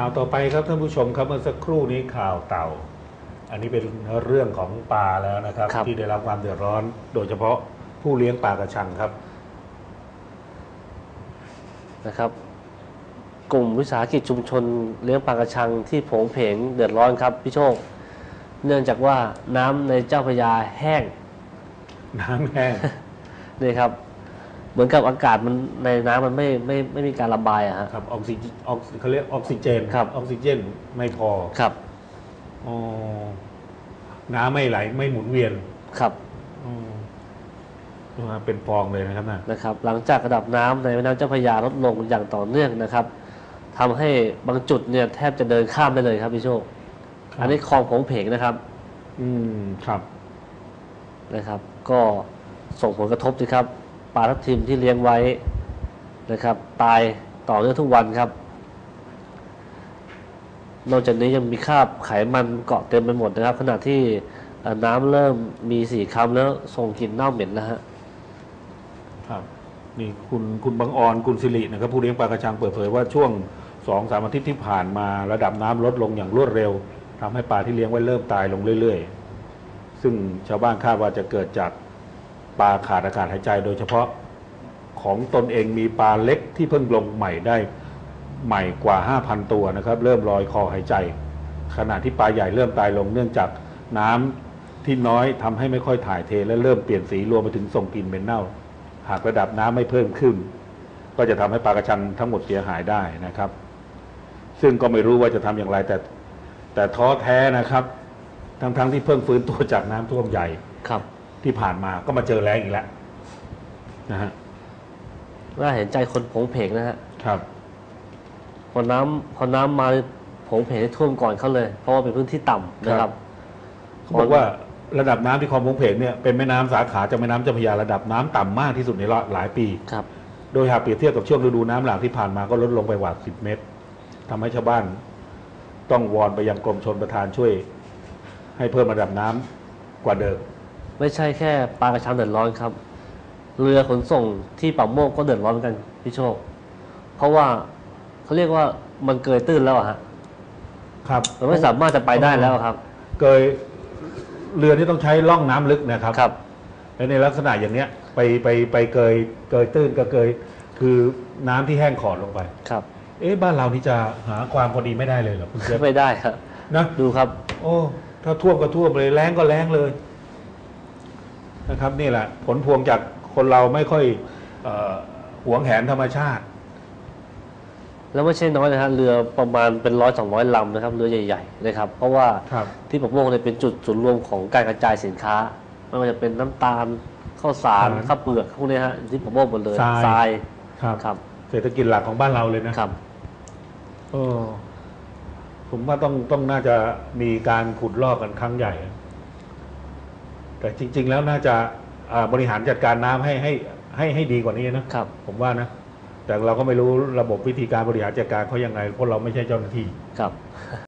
ข่าวต่อไปครับท่านผู้ชมครับเมื่อสักครู่นี้ข่าวเต่า อันนี้เป็นเรื่องของปลาแล้วนะครับ ครับ ที่ได้รับความเดือดร้อน โดยเฉพาะผู้เลี้ยงปลากระชังครับ นะครับ กลุ่มวิสาหกิจชุมชนเลี้ยงปลากระชังที่โผงเพงเดือดร้อนครับพี่โชค เนื่องจากว่าน้ำในเจ้าพระยาแห้งน้ำแห้ง นี่ครับ เหมือนกับอากาศมันในน้ำมันไม่ไม่ไม่มีการระบายอะฮะ ครับออกซิเจนออกเขาเรียกออกซิเจนครับ ออกซิเจนไม่พอครับอ๋อน้ำไม่ไหลไม่หมุนเวียนครับอืมมาเป็นฟองเลยนะครับน่ะนะครับ หลังจากระดับน้ำในแม่น้ำเจ้าพระยาลดลงอย่างต่อเนื่องนะครับทำให้บางจุดเนี่ยแทบจะเดินข้ามได้เลยครับพี่โชค อันนี้คลองโผงเพงนะครับอืมครับนะครับ ก็ส่งผลกระทบสิครับ ปลาทับทิมที่เลี้ยงไว้นะครับ ตายต่อเนื่องทุกวันครับ นอกจากนี้ยังมีคราบไขมันเกาะเต็มไปหมดนะครับ ขณะที่น้ำเริ่มมีสีคล้ำแล้วส่งกลิ่นเน่าเหม็นนะฮะครับนี่คุณคุณบางออนคุณสิรินะครับผู้เลี้ยงปลากระชังเปิดเผยว่าช่วงสองสามอาทิตย์ที่ผ่านมาระดับน้ำลดลงอย่างรวดเร็วทำให้ปลาที่เลี้ยงไว้เริ่มตายลงเรื่อย ๆ ซึ่งชาวบ้านคาดว่าจะเกิดจาก ปลาขาดอากาศหายใจ โดยเฉพาะของตนเองมีปลาเล็กที่เพิ่งลงใหม่ได้ใหม่กว่า 5,000 ตัวนะครับ เริ่มลอยคอหายใจ ขณะที่ปลาใหญ่เริ่มตายลงเนื่องจากน้ำที่น้อยทำให้ไม่ค่อยถ่ายเท และเริ่มเปลี่ยนสีรวมไปถึงส่งกลิ่นเหม็นเน่า หากระดับน้ำไม่เพิ่มขึ้น ก็จะทำให้ปลากระชังทั้งหมดเสียหายได้นะครับ ซึ่งก็ไม่รู้ว่าจะทำอย่างไรแต่ แต่ท้อแท้นะครับ ทั้งๆที่เพิ่งฟื้นตัวจากน้ำท่วมใหญ่ครับ ที่ผ่านมาก็มาเจอแรงอีกแล้วนะฮะน่าเห็นใจคนโผงเพงนะฮะครับพอน้ำพอน้ำมาโผงเพงท่วมก่อนเขาเลย เพราะว่าเป็นพื้นที่ต่ำนะครับ เขาบอกว่าระดับน้ำที่คลองพงเพงเนี่ยเป็นแม่น้ำสาขาจากแม่น้ำเจ้าพระยาระดับน้ำต่ำมากที่สุดในรอบหลายปี ครับ โดยหากเปรียบเทียบกับช่วงฤดูน้ำหลากที่ผ่านมาก็ลดลงไปกว่า 10 เมตรทำให้ชาวบ้าน ต้องวอนไปยังกรมชนประทานช่วย ให้เพิ่มระดับน้ำกว่าเดิม ไม่ใช่แค่ปลากระชังเดือดร้อนครับ เรือขนส่งที่ป่าโมกก็เดือดร้อนเหมือนกันพี่โชค เพราะว่าเขาเรียกว่ามันเกยตื้นแล้วอะฮะครับมันไม่สามารถจะไปได้แล้วอะครับ เกยเรือนี่ต้องใช้ล่องน้ำลึกนะครับครับและในลักษณะอย่างเนี้ยไปไปไปเกยเกยตื้นก็เกยคือน้ำที่แห้งขอดลงไปครับ เอ๊ะบ้านเรานี่จะหาความพอดีไม่ได้เลยเหรอคุณเชฟไม่ได้ครับนะดูครับ โอ้ถ้าท่วมก็ท่วมเลยแรงก็แรงเลย นะครับนี่แหละผลพวงจากคนเราไม่ค่อยเออหวงแหนธรรมชาติ แล้วไม่ใช่น้อยนะฮะเรือประมาณเป็นร้อยสองร้อยลำนะครับเรือใหญ่ๆนะครับ เพราะว่าครับที่ป่าโมกเนี่ยเป็นจุดศูนย์รวมของการกระจายสินค้าไม่ว่าจะเป็นน้ำตาลข้าวสารครับข้าวเปลือกพวกเนี้ยฮะที่ป่าโมกหมดเลยทรายยครับครับเศรษฐกิจหลักของบ้านเราเลยนะครับเออผมว่าต้องต้องน่าจะมีการขุดลอกกันครั้งใหญ่ แต่จริง ๆ แล้วน่าจะอ่าบริหารจัดการน้ำให้ให้ให้ให้ดีกว่านี้นะ ครับ ผมว่านะ แต่เราก็ไม่รู้ระบบวิธีการบริหารจัดการเขายังไงเพราะเราไม่ใช่เจ้าหน้าที่ ครับ